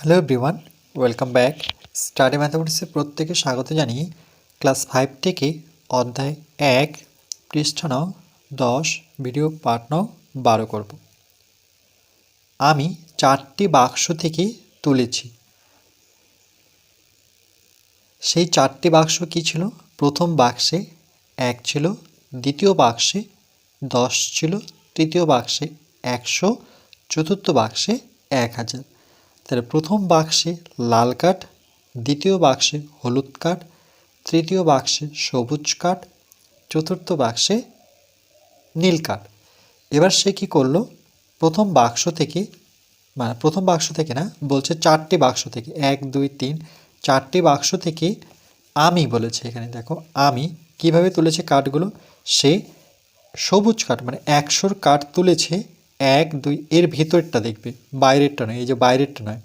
Hello everyone welcome back study ম্যাথামেটিক্সে প্রত্যেকে স্বাগত জানিয়ে ক্লাস ফাইভ থেকে অধ্যায় এক, পৃষ্ঠা নং, দশ ভিডিও পার্ট নং, বারো করব। আমি চারটি বাক্স থেকে তুলেছি। সেই চারটি বাক্স কী ছিল? প্রথম বাক্সে এক ছিল, দ্বিতীয় বাক্সে দশ ছিল, তৃতীয় বাক্সে একশো, চতুর্থ বাক্সে এক হাজার। তাহলে প্রথম বাক্সে লাল কাঠ, দ্বিতীয় বাক্সে হলুদ কাঠ, তৃতীয় বাক্সে সবুজ কাঠ, চতুর্থ বাক্সে নীল কাঠ। এবার সে কী করল? প্রথম বাক্স থেকে মানে প্রথম বাক্স থেকে না, বলছে চারটি বাক্স থেকে, এক, দুই, তিন, চারটি বাক্স থেকে আমি বলেছে এখানে, দেখো, আমি কীভাবে তুলেছে কাঠগুলো? সে সবুজ কাঠ মানে একশোর কাঠ তুলেছে এক, দুই, এর ভিতরটা দেখবে, বাইরেরটা নয়, এই যে বাইরেরটা নয়,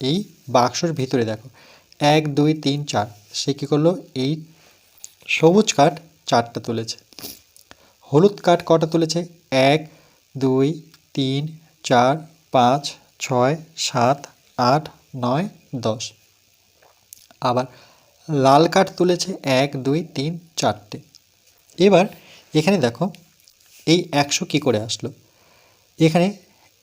এই বাক্সর ভিতরে দেখো, এক, দুই, তিন, চার, সে কী করল? এই সবুজ কাঠ চারটা তুলেছে, হলুদ কাঠ কটা তুলেছে? এক, দুই, তিন, চার, পাঁচ, ছয়, সাত, আট, নয়, দশ, আবার লাল কাঠ তুলেছে এক, দুই, তিন, চারটে, এবার এখানে দেখো, এই একশো কী করে আসলো? এখানে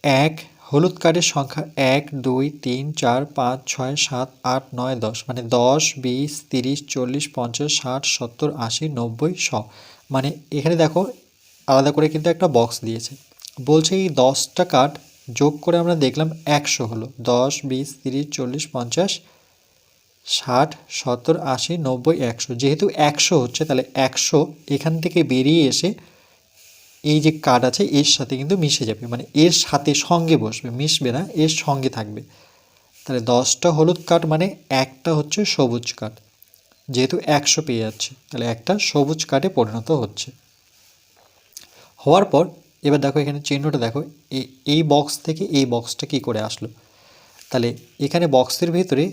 এক, হলুদ কার্ডের সংখ্যা এক, দুই, তিন, চার, পাঁচ, ছয়, সাত, আট, নয়, দশ মানে দশ, বিশ, তিরিশ, চল্লিশ, পঞ্চাশ, ষাট, সত্তর, আশি, নব্বই, শ। মানে এখানে দেখো আলাদা করে কিন্তু একটা বক্স দিয়েছে। বলছে এই দশটা কার্ড যোগ করে আমরা দেখলাম একশো হলো। দশ, বিশ, তিরিশ, চল্লিশ, পঞ্চাশ, ষাট, সত্তর, আশি, নব্বই, একশো। যেহেতু একশো হচ্ছে তাহলে একশো এখান থেকে বেরিয়ে এসে এই যে কাঠ আছে, এর সাথে কিন্তু মিশে যাবে। মানে এর সাথে সঙ্গে বসবে, মিশবে না, এর সঙ্গে থাকবে। তাহলে দশটা হলুদ কাঠ মানে একটা হচ্ছে সবুজ কাঠ যেহেতু একশো পেয়ে যাচ্ছে, তাহলে একটা সবুজ কাঠে পরিণত হচ্ছে। হওয়ার পর, এবার দেখো এখানে চিহ্নটা দেখো এই বক্স থেকে এই বক্সটা কি করে আসলো? তাহলে এখানে বক্সের ভিতরে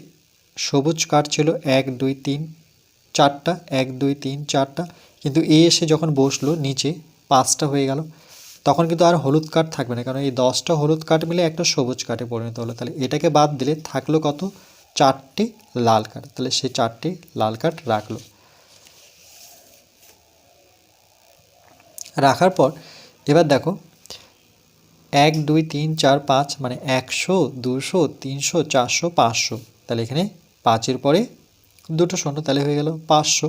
সবুজ কাঠ ছিল এক, দুই, তিন, চারটা, এক, দুই, তিন, চারটা। কিন্তু এ এসে যখন বসল নিচে পাঁচটা হয়ে গেল। তখন কিন্তু আর হলুদ কাঠ থাকবে না। কারণ এই দশটা হলুদ কাঠ মিলে একটা সবুজ কাঠে পরিণত হলো। তাহলে এটাকে বাদ দিলে থাকল কত? চারটে লাল কাঠ। তাহলে সে চারটে লাল কাঠ রাখল। রাখার পর এবার দেখো, এক, দুই, তিন, চার, পাঁচ মানে একশো, দুশো, তিনশো, চারশো, পাঁচশো। তাহলে এখানে পাঁচের পরে দুটো শূন্য তাহলে হয়ে গেল পাঁচশো।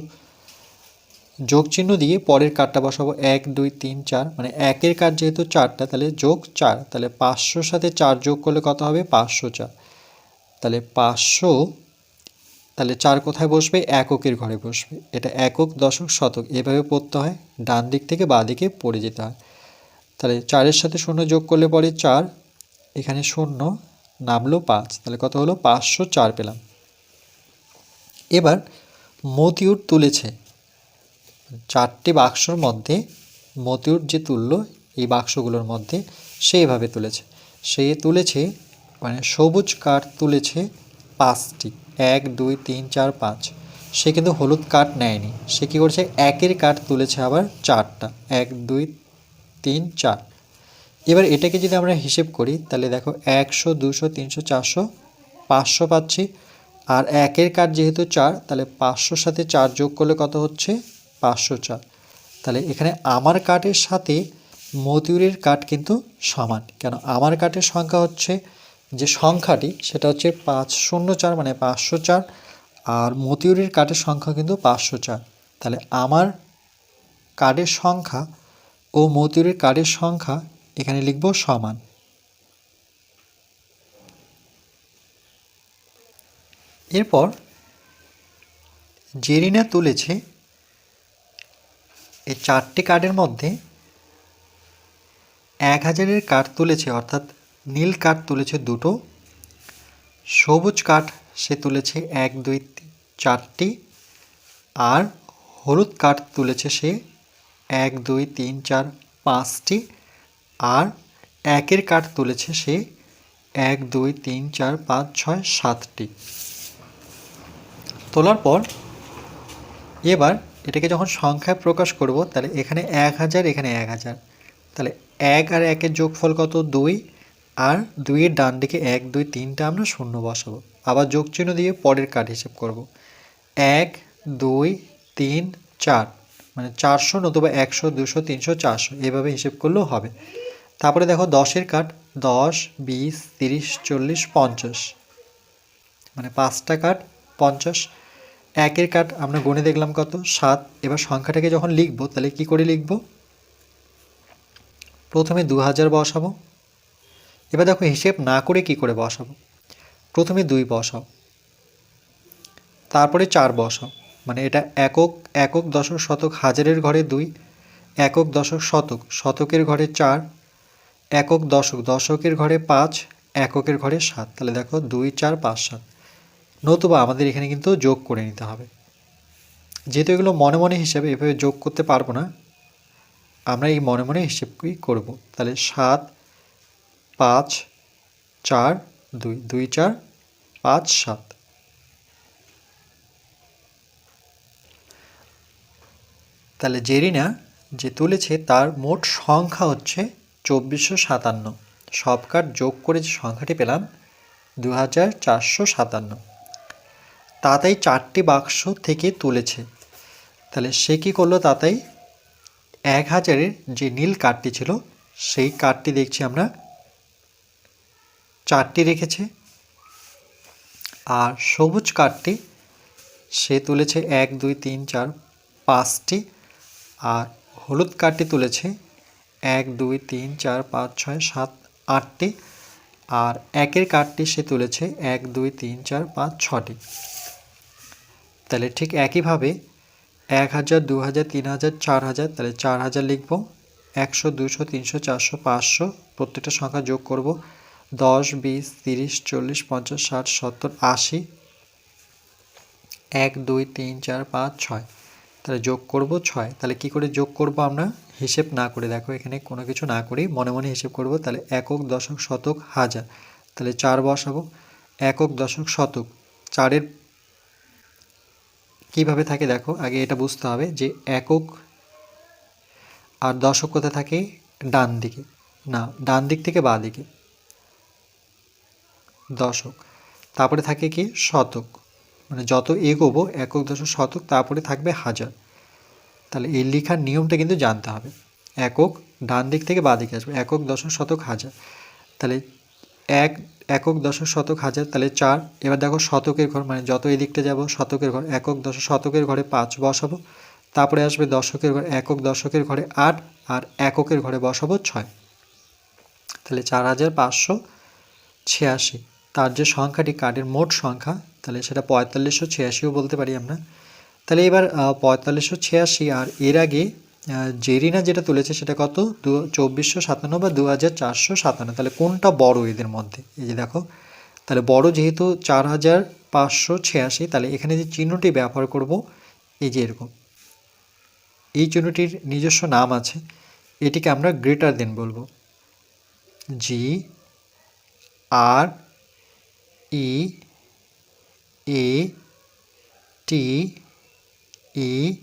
যোগ চিহ্ন দিয়ে পরের কাঠটা বসাবো এক, দুই, তিন, চার। মানে একের কাঠ যেহেতু চারটা, তাহলে যোগ চার। তাহলে পাঁচশোর সাথে চার যোগ করলে কত হবে? পাঁচশো চার। তাহলে পাঁচশো, তাহলে চার কোথায় বসবে? এককের ঘরে বসবে। এটা একক, দশক, শতক। এভাবে পড়তে হয়। ডান দিক থেকে বাঁ দিকে পড়ে যেতে হয়। তাহলে চারের সাথে শূন্য যোগ করলে পরে চার। এখানে শূন্য, নামলো পাঁচ। তাহলে কত হলো? পাঁচশো চার পেলাম। এবার মতিউর তুলেছে। চারটি বাক্সর মধ্যে মতিউর যে তুললো, এই বাক্সগুলোর মধ্যে সেইভাবে তুলেছে। সে তুলেছে মানে সবুজ কাঠ তুলেছে পাঁচটি। এক, দুই, তিন, চার, পাঁচ। সে কিন্তু হলুদ কাঠ নেয়নি। সে কী করছে? একের কাঠ তুলেছে আবার চারটা। এক, দুই, তিন, চার। এবার এটাকে যদি আমরা হিসেব করি, তাহলে দেখো একশো, দুশো, তিনশো, চারশো, পাঁচশো পাচ্ছি। আর একের কাঠ যেহেতু চার, তাহলে পাঁচশোর সাথে চার যোগ করলে কত হচ্ছে? পাঁচশো চার। তাহলে এখানে আমার কাঠের সাথে মতিউরের কাঠ কিন্তু সমান। কেন? আমার কাঠের সংখ্যা হচ্ছে যে সংখ্যাটি, সেটা হচ্ছে পাঁচ শূন্য চার মানে পাঁচশো চার, আর মতিউরের কাঠের সংখ্যা কিন্তু পাঁচশো চার। তাহলে আমার কার্ডের সংখ্যা ও মতিউরের কার্ডের সংখ্যা এখানে লিখব সমান। এরপর জেরিনা তুলেছে এই চারটি কার্ডের মধ্যে এক হাজারের কার্ড তুলেছে, অর্থাৎ নীল কার্ড তুলেছে দুটো, সবুজ কাঠ সে তুলেছে এক, দুই, চারটি, আর হলুদ কাঠ তুলেছে সে এক, দুই, তিন, চার, পাঁচটি, আর একের কাঠ তুলেছে সে এক, দুই, তিন, চার, পাঁচ, ছয়, সাতটি। তোলার পর এবার এটাকে যখন সংখ্যায় প্রকাশ করব, তাহলে এখানে এক হাজার, এখানে এক হাজার। তাহলে এক আর একের যোগফল কত? দুই। আর দুইয়ের ডান দিকে এক, দুই, তিনটা আমরা শূন্য বসাবো। আবার যোগ চিহ্ন দিয়ে পরের কার্ড হিসেব করব। এক, দুই, তিন, চার। মানে চারশো নতুবা একশো, দুশো, তিনশো, চারশো। এভাবে হিসেব করলেও হবে। তারপরে দেখো দশের কাঠ দশ, বিশ, তিরিশ, চল্লিশ, পঞ্চাশ। মানে পাঁচটা কাঠ পঞ্চাশ। একের কাঠ আমরা গুনে দেখলাম কত? সাত। এবার সংখ্যাটাকে যখন লিখব, তাহলে কি করে লিখব? প্রথমে দু হাজার বসাবো। এবার দেখো, হিসেব না করে কি করে বসাবো? প্রথমে দুই বসাও। তারপরে চার বসাও। মানে এটা একক একক দশক শতক হাজারের ঘরে দুই, একক দশক শতক, শতকের ঘরে চার, একক দশক দশকের ঘরে পাঁচ, এককের ঘরে সাত। তাহলে দেখো, দুই, চার, পাঁচ, সাত। নতুবা আমাদের এখানে কিন্তু যোগ করে নিতে হবে। যেহেতু এগুলো মনে মনে হিসাবে এভাবে যোগ করতে পারব না, আমরা এই মনে মনে হিসেবই করব। তাহলে সাত, পাঁচ, চার, দুই দুই, চার, পাঁচ, সাত। তাহলে জেরিনা যে তুলেছে তার মোট সংখ্যা হচ্ছে চব্বিশশো সাতান্ন। সব কার্ড যোগ করে যে সংখ্যাটি পেলাম দু হাজার চারশো সাতান্ন। তাতাই চারটি বাক্স থেকে তুলেছে। তাহলে সে কী করল তাতাই? এক হাজারের যে নীল কার্ডটি ছিল, সেই কার্ডটি দেখছি আমরা। চারটি রেখেছে। আর সবুজ কার্ডটি সে তুলেছে এক, দুই, তিন, চার, পাঁচটি। আর হলুদ কার্ডটি তুলেছে এক, দুই, তিন, চার, পাঁচ, ছয়, সাত, আটটি। আর একের কার্ডটি সে তুলেছে এক, দুই, তিন, চার, পাঁচ, ছটি। তাহলে ঠিক একইভাবে এক হাজার দু হাজার তিন হাজার চার হাজার তাহলে চার হাজার লিখব। একশো, দুশো, তিনশো, চারশো, পাঁচশো, প্রত্যেকটা সংখ্যা যোগ করব। দশ, বিশ, তিরিশ, চল্লিশ, পঞ্চাশ, ষাট, সত্তর, আশি। এক, দুই, তিন, চার, পাঁচ, ছয়। তাহলে যোগ করব ছয়। তাহলে কি করে যোগ করব আমরা? হিসেব না করে। দেখো এখানে কোনো কিছু না করেই মনে মনে হিসেব করব। তাহলে একক, দশক, শতক, হাজার। তাহলে চার বসাবো। একক, দশক, শতক। চারের কীভাবে থাকে দেখো, আগে এটা বুঝতে হবে যে একক আর দশক কোথায় থাকে? ডান দিকে। না, ডান দিক থেকে বা দিকে। দশক। তারপরে থাকে কি? শতক। মানে যত এগোবো, একক দশক শতক, তারপরে থাকবে হাজার। তাহলে এই লেখার নিয়মটা কিন্তু জানতে হবে। একক ডান দিক থেকে বাঁ দিকে আসবে। একক দশক শতক হাজার। তাহলে এক একক দশক শতক হাজার তাহলে চার। এবার দেখো শতকের ঘর মানে যত এদিকটা যাব শতকের ঘর, একক দশক শতকের ঘরে পাঁচ বসাবো। তারপরে আসবে দশকের ঘর, একক দশকের ঘরে আট আর এককের ঘরে বসাবো ছয়। তাহলে চার হাজার পাঁচশো ছিয়াশি। তার যে সংখ্যাটি, কার্ডের মোট সংখ্যা, তাহলে সেটা পঁয়তাল্লিশশো ছিয়াশিও বলতে পারি আমরা। তাহলে এবার পঁয়তাল্লিশশো ছিয়াশি আর এর আগে জেরিনা যেটা তুলেছে সেটা কত? দু, চব্বিশশো সাতান্ন বা দু হাজার চারশো সাতান্ন। তাহলে কোনটা বড় এদের মধ্যে? এই যে দেখো, তাহলে বড় যেহেতু চার হাজার পাঁচশো ছিয়াশি, তাহলে এখানে যে চিহ্নটি ব্যবহার করব, এই যে এরকম। এই চিহ্নটির নিজস্ব নাম আছে, এটিকে আমরা গ্রেটার দেন বলব। G R E A T E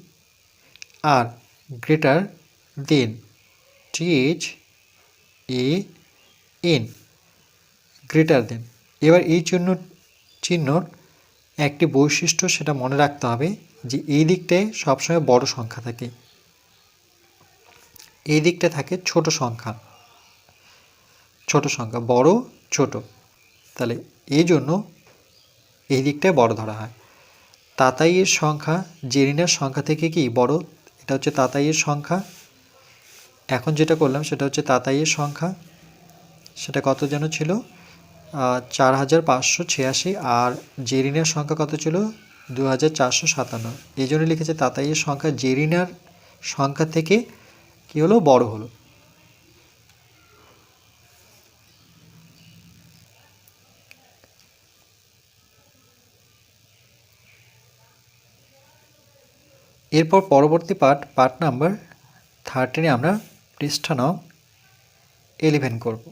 R greater than H A N greater than এবার এই চিহ্ন, চিহ্নর একটি বৈশিষ্ট্য সেটা মনে রাখতে হবে যে এই দিকটায় সবসময় বড় সংখ্যা থাকে। এই দিকটা থাকে ছোট সংখ্যা। ছোট সংখ্যা, বড়, ছোট। তাহলে এই জন্য এই দিকটায় বড় ধরা হয়। তাতাইয়ের সংখ্যা, জেরিনার সংখ্যা থেকে কি বড়? এটা হচ্ছে তাতাইয়ের সংখ্যা। এখন যেটা করলাম সেটা হচ্ছে তাতাইয়ের সংখ্যা। সেটা কত যেন ছিল? চার হাজার পাঁচশো ছিয়াশি আর জেরিনার সংখ্যা কত ছিল? দু হাজার চারশো সাতান্ন। এই জন্য লিখেছে তাতাইয়ের সংখ্যা জেরিনার সংখ্যা থেকে কী হলো? বড় হলো। এরপর পরবর্তী পার্ট পার্ট নাম্বার থার্টিনে আমরা পৃষ্ঠা নং এলিভেন করব।